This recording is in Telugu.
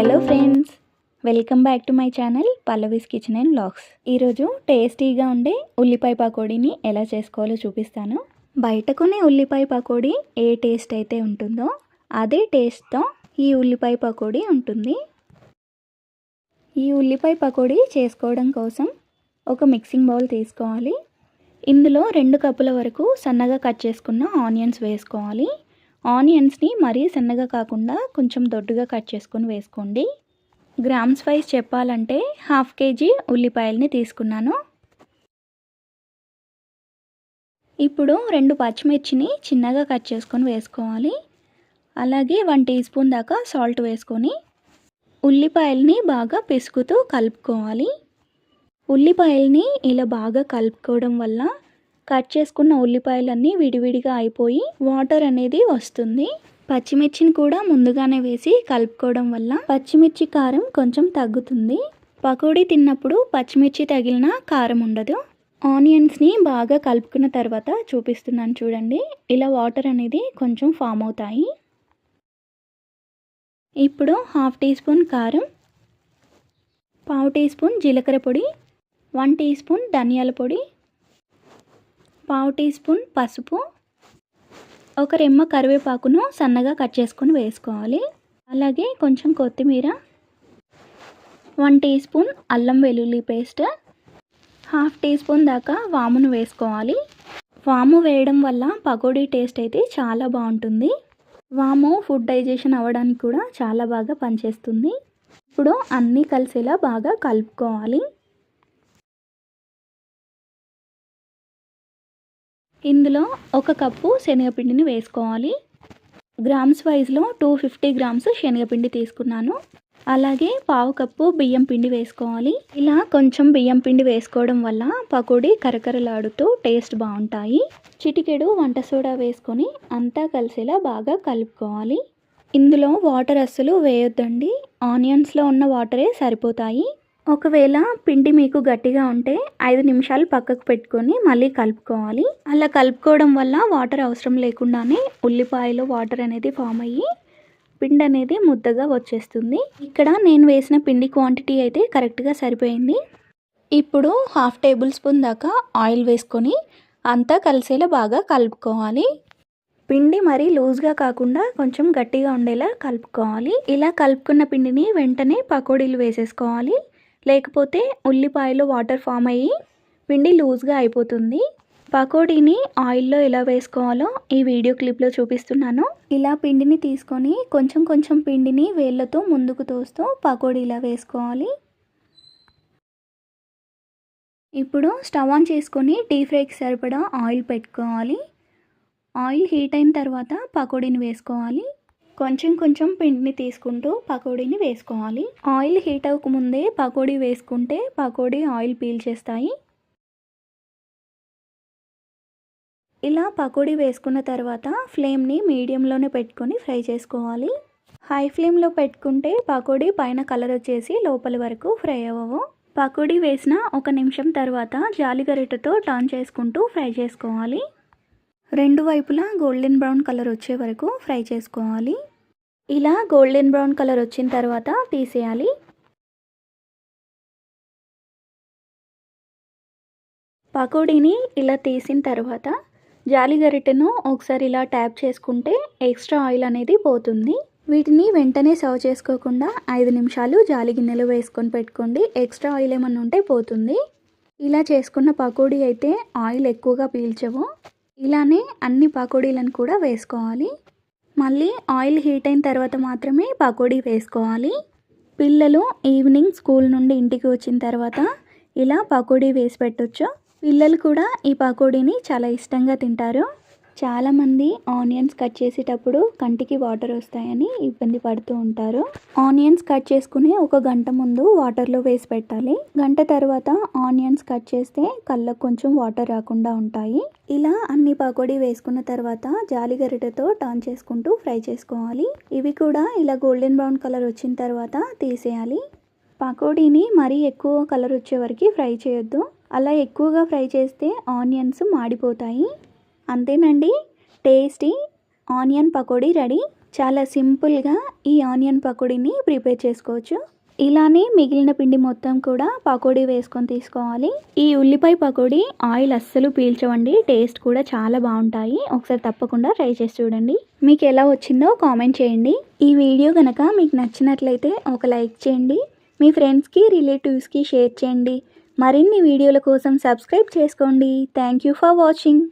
Hello friends welcome back to my channel Pallavi's kitchen and blogs ఈరోజు టేస్టీగా ఉండే ఉల్లిపాయ పకోడీని ఎలా చేసుకోవాలో చూపిస్తాను. బయట కొనే ఉల్లిపాయ పకోడీ ఏ టేస్ట్ అయితే ఉంటుందో అదే టేస్ట్తో ఈ ఉల్లిపాయ పకోడీ ఉంటుంది. ఈ ఉల్లిపాయ పకోడీ చేసుకోవడం కోసం ఒక మిక్సింగ్ బౌల్ తీసుకోవాలి. ఇందులో రెండు కప్పుల వరకు సన్నగా కట్ చేసుకున్న ఆనియన్స్ వేసుకోవాలి. ఆనియన్స్ని మరీ సన్నగా కాకుండా కొంచెం దొడ్డుగా కట్ చేసుకొని వేసుకోండి. గ్రామ్స్ వైజ్ చెప్పాలంటే హాఫ్ కేజీ ఉల్లిపాయల్ని తీసుకున్నాను. ఇప్పుడు రెండు పచ్చిమిర్చిని చిన్నగా కట్ చేసుకొని వేసుకోవాలి. అలాగే వన్ టీ స్పూన్ దాకా సాల్ట్ వేసుకొని ఉల్లిపాయల్ని బాగా పిసుకుతూ కలుపుకోవాలి. ఉల్లిపాయల్ని ఇలా బాగా కలుపుకోవడం వల్ల కట్ చేసుకున్న ఉల్లిపాయలన్నీ విడివిడిగా అయిపోయి వాటర్ అనేది వస్తుంది. పచ్చిమిర్చిని కూడా ముందుగానే వేసి కలుపుకోవడం వల్ల పచ్చిమిర్చి కారం కొంచెం తగ్గుతుంది. పకోడీ తిన్నప్పుడు పచ్చిమిర్చి తగిలిన కారం ఉండదు. ఆనియన్స్ని బాగా కలుపుకున్న తర్వాత చూపిస్తున్నాను చూడండి. ఇలా వాటర్ అనేది కొంచెం ఫామ్ అవుతాయి. ఇప్పుడు హాఫ్ టీ స్పూన్ కారం పావు టీ స్పూన్ జీలకర్ర పొడి వన్ టీ స్పూన్ ధనియాల పొడి పావు టీ స్పూన్ పసుపు ఒక రెమ్మ కరివేపాకును సన్నగా కట్ చేసుకొని వేసుకోవాలి. అలాగే కొంచెం కొత్తిమీర వన్ టీ స్పూన్ అల్లం వెల్లుల్లి పేస్ట్ హాఫ్ టీ స్పూన్ దాకా వామును వేసుకోవాలి. వాము వేయడం వల్ల పకోడీ టేస్ట్ అయితే చాలా బాగుంటుంది. వాము ఫుడ్ డైజెషన్ అవ్వడానికి కూడా చాలా బాగా పనిచేస్తుంది. ఇప్పుడు అన్నీ కలిసేలా బాగా కలుపుకోవాలి. ఇందులో ఒక కప్పు శనగపిండిని వేసుకోవాలి. గ్రామ్స్ వైజ్లో టూ ఫిఫ్టీ గ్రామ్స్ శనగపిండి తీసుకున్నాను. అలాగే పావు కప్పు బియ్యం పిండి వేసుకోవాలి. ఇలా కొంచెం బియ్యం పిండి వేసుకోవడం వల్ల పకోడీ కరకరలాడుతూ టేస్ట్ బాగుంటాయి. చిటికెడు వంట సోడా వేసుకొని అంతా కలిసేలా బాగా కలుపుకోవాలి. ఇందులో వాటర్ అస్సలు వేయొద్దండి. ఆనియన్స్లో ఉన్న వాటరే సరిపోతాయి. ఒకవేళ పిండి మీకు గట్టిగా ఉంటే ఐదు నిమిషాలు పక్కకు పెట్టుకొని మళ్ళీ కలుపుకోవాలి. అలా కలుపుకోవడం వల్ల వాటర్ అవసరం లేకుండానే ఉల్లిపాయలో వాటర్ అనేది ఫామ్ అయ్యి పిండి అనేది ముద్దగా వచ్చేస్తుంది. ఇక్కడ నేను వేసిన పిండి క్వాంటిటీ అయితే కరెక్ట్గా సరిపోయింది. ఇప్పుడు హాఫ్ టేబుల్ స్పూన్ దాకా ఆయిల్ వేసుకొని అంతా కలిసేలా బాగా కలుపుకోవాలి. పిండి మరీ లూజ్గా కాకుండా కొంచెం గట్టిగా ఉండేలా కలుపుకోవాలి. ఇలా కలుపుకున్న పిండిని వెంటనే పకోడీలు వేసేసుకోవాలి. లేకపోతే ఉల్లిపాయలు వాటర్ ఫామ్ అయ్యి పిండి లూజ్గా అయిపోతుంది. పకోడీని ఆయిల్లో ఎలా వేసుకోవాలో ఈ వీడియో క్లిప్లో చూపిస్తున్నాను. ఇలా పిండిని తీసుకొని కొంచెం కొంచెం పిండిని వేళ్ళతో ముందుకు తోస్తూ పకోడీ ఇలా వేసుకోవాలి. ఇప్పుడు స్టవ్ ఆన్ చేసుకొని డీప్ ఫ్రైకి సరిపడా ఆయిల్ పెట్టుకోవాలి. ఆయిల్ హీట్ అయిన తర్వాత పకోడీని వేసుకోవాలి. కొంచెం కొంచెం పిండిని తీసుకుంటూ పకోడీని వేసుకోవాలి. ఆయిల్ హీట్ అవ్వకముందే పకోడీ వేసుకుంటే పకోడీ ఆయిల్ పీల్చేస్తాయి ఇలా పకోడీ వేసుకున్న తర్వాత ఫ్లేమ్ని మీడియంలోనే పెట్టుకొని ఫ్రై చేసుకోవాలి. హై ఫ్లేమ్లో పెట్టుకుంటే పకోడీ పైన కలర్ వచ్చేసి లోపల వరకు ఫ్రై అవ్వవు. పకోడీ వేసిన ఒక నిమిషం తర్వాత జాలిగరిటతో టర్న్ చేసుకుంటూ ఫ్రై చేసుకోవాలి. రెండు వైపులా గోల్డెన్ బ్రౌన్ కలర్ వచ్చే వరకు ఫ్రై చేసుకోవాలి. ఇలా గోల్డెన్ బ్రౌన్ కలర్ వచ్చిన తర్వాత తీసేయాలి. పకోడీని ఇలా తీసిన తర్వాత జాలి గరిటెను ఒకసారి ఇలా ట్యాప్ చేసుకుంటే ఎక్స్ట్రా ఆయిల్ అనేది పోతుంది. వీటిని వెంటనే సర్వ్ చేసుకోకుండా ఐదు నిమిషాలు జాలి గిన్నెలో వేసుకొని పెట్టుకోండి. ఎక్స్ట్రా ఆయిల్ ఏమన్నా ఉంటే పోతుంది. ఇలా చేసుకున్న పకోడీ అయితే ఆయిల్ ఎక్కువగా పీల్చవు. ఇలానే అన్ని పకోడీలను కూడా వేసుకోవాలి. మళ్ళీ ఆయిల్ హీట్ అయిన తర్వాత మాత్రమే పకోడీ వేసుకోవాలి. పిల్లలు ఈవినింగ్ స్కూల్ నుండి ఇంటికి వచ్చిన తర్వాత ఇలా పకోడీ వేసి పెట్టొచ్చు. పిల్లలు కూడా ఈ పకోడీని చాలా ఇష్టంగా తింటారు. చాలామంది ఆనియన్స్ కట్ చేసేటప్పుడు కంటికి వాటర్ వస్తాయని ఇబ్బంది పడుతూ ఉంటారు. ఆనియన్స్ కట్ చేసుకుని ఒక గంట ముందు వాటర్లో వేసి పెట్టాలి. గంట తర్వాత ఆనియన్స్ కట్ చేస్తే కళ్ళకు కొంచెం వాటర్ రాకుండా ఉంటాయి. ఇలా అన్ని పకోడీ వేసుకున్న తర్వాత జాలి గరిటెతో టర్న్ చేసుకుంటూ ఫ్రై చేసుకోవాలి. ఇవి కూడా ఇలా గోల్డెన్ బ్రౌన్ కలర్ వచ్చిన తర్వాత తీసేయాలి. పకోడీని మరీ ఎక్కువ కలర్ వచ్చే వరకు ఫ్రై చేయొద్దు. అలా ఎక్కువగా ఫ్రై చేస్తే ఆనియన్స్ మాడిపోతాయి. అంతేనండి. Tasty onion pakodi ready. చాలా సింపుల్గా ఈ ఆనియన్ పకోడీని ప్రిపేర్ చేసుకోవచ్చు. ఇలానే మిగిలిన పిండి మొత్తం కూడా పకోడీ వేసుకొని తీసుకోవాలి. ఈ ఉల్లిపాయ పకోడీ ఆయిల్ అస్సలు పీల్చవండి. టేస్ట్ కూడా చాలా బాగుంటాయి. ఒకసారి తప్పకుండా ట్రై చేసి చూడండి. మీకు ఎలా వచ్చిందో కామెంట్ చేయండి. ఈ వీడియో కనుక మీకు నచ్చినట్లయితే ఒక లైక్ చేయండి. మీ ఫ్రెండ్స్కి రిలేటివ్స్కి షేర్ చేయండి. మరిన్ని వీడియోల కోసం సబ్స్క్రైబ్ చేసుకోండి. Thank you for watching.